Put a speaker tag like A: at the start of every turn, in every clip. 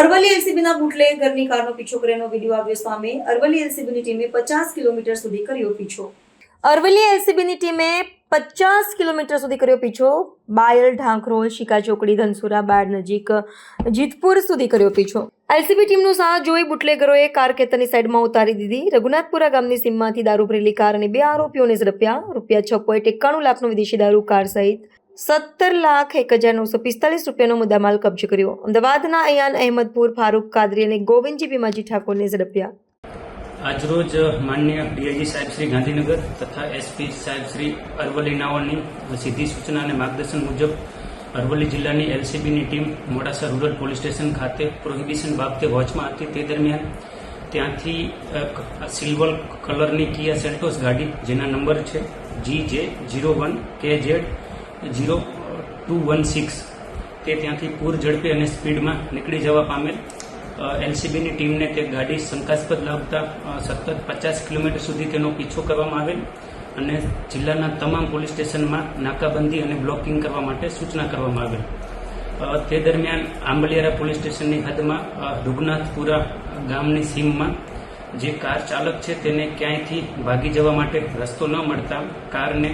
A: અરવલ્લી એલસીબીના બુટલેગરની કારનો પીછો કર્યાનો વીડિયો આવ્યો સામે. અરવલ્લી એલસીબીની ટીમે પચાસ કિલોમીટર સુધી કર્યો પીછો. અરવલ્લી એલસીબીની ટીમે પચાસ કિલોમીટર સુધી કર્યો પીછો. બાયલ, ઢાંકરોલ શિકા ચોકડી ધનસુરા, બાડ નજીક, જીતપુર સુધી કર્યો પીછો. એલસીબી ટીમનું સાથ જોઈ બુટલેગરોએ કાર ખેતરની સાઈડમાં ઉતારી દીધી. રઘુનાથપુરા ગામની સીમમાંથી દારૂ ભરેલી કાર અને બે આરોપીઓને ઝડપ્યા. રૂપિયા છ પોઈન્ટ એકાણું લાખનો વિદેશી દારૂ કાર સહિત સત્તર લાખ એક હજાર નવસો પિસ્તાલીસ રૂપિયાનો મુદ્દામાલ કબજે કર્યો. અમદાવાદના અયાન અહેમદપુર, ફારૂક કાદરી અને ગોવિંદજી ભીમાજી ઠાકોરને ઝડપ્યા.
B: આજરોજ માન્ય ડીઆઈજી સાહેબ શ્રી ગાંધીનગર તથા એસપી સાહેબ શ્રી અરવલ્લી નાઓની સીધી સૂચના અને માર્ગદર્શન મુજબ અરવલ્લી જિલ્લાની એલસીબીની team Modasa rural police station ખાતે પ્રોહિબિશન બાબતે વોચમાં હતી. તે દરમિયાન ત્યાંથી સિલ્વર કલરની કિયા સેલ્ટોસ ગાડી, જેના નંબર છે G J zero one K Z zero two one six તે ત્યાંથી પૂર ઝડપે અને સ્પીડમાં નીકળી જવા પામેલ. એલસીબીની ટીમને તે ગાડી શંકાસ્પદ લાગતા સતત પચાસ કિલોમીટર સુધી તેનો પીછો કરવામાં આવેલ અને જિલ્લાના તમામ પોલીસ સ્ટેશનમાં નાકાબંધી અને બ્લોકિંગ કરવા માટે સૂચના કરવામાં આવેલ. તે દરમિયાન આંબલિયારા પોલીસ સ્ટેશનની હદમાં રૂગનાથપુરા ગામની સીમમાં જે કાર ચાલક છે તેને ક્યાંયથી ભાગી જવા માટે રસ્તો ન મળતા કારને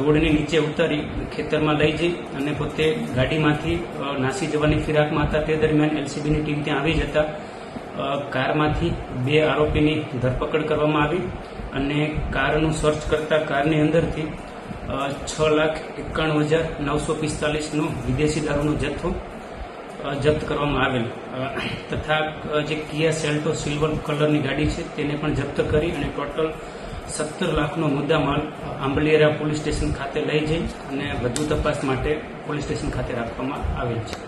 B: રોડની નીચે ઉતારી ખેતરમાં લઈ જઈ અને પોતે ગાડીમાંથી નાસી જવાની ફિરાકમાં હતા. તે દરમિયાન એલસીબીની ટીમ ત્યાં આવી જતા કારમાંથી બે આરોપીની ધરપકડ કરવામાં આવી અને કારનું સર્ચ કરતા કારની અંદરથી છ લાખ એકાણું હજાર નવસો પિસ્તાલીસનો વિદેશી દારૂનો જથ્થો જપ્ત કરવામાં આવેલ. તથા જે કિયા સેલ્ટો સિલ્વર કલરની ગાડી છે તેને પણ જપ્ત કરી અને ટોટલ સત્તર લાખનો મુદ્દામાલ આંબલિયેરા પોલીસ સ્ટેશન ખાતે લઈ જઈ અને વધુ તપાસ માટે પોલીસ સ્ટેશન ખાતે રાખવામાં આવેલ છે.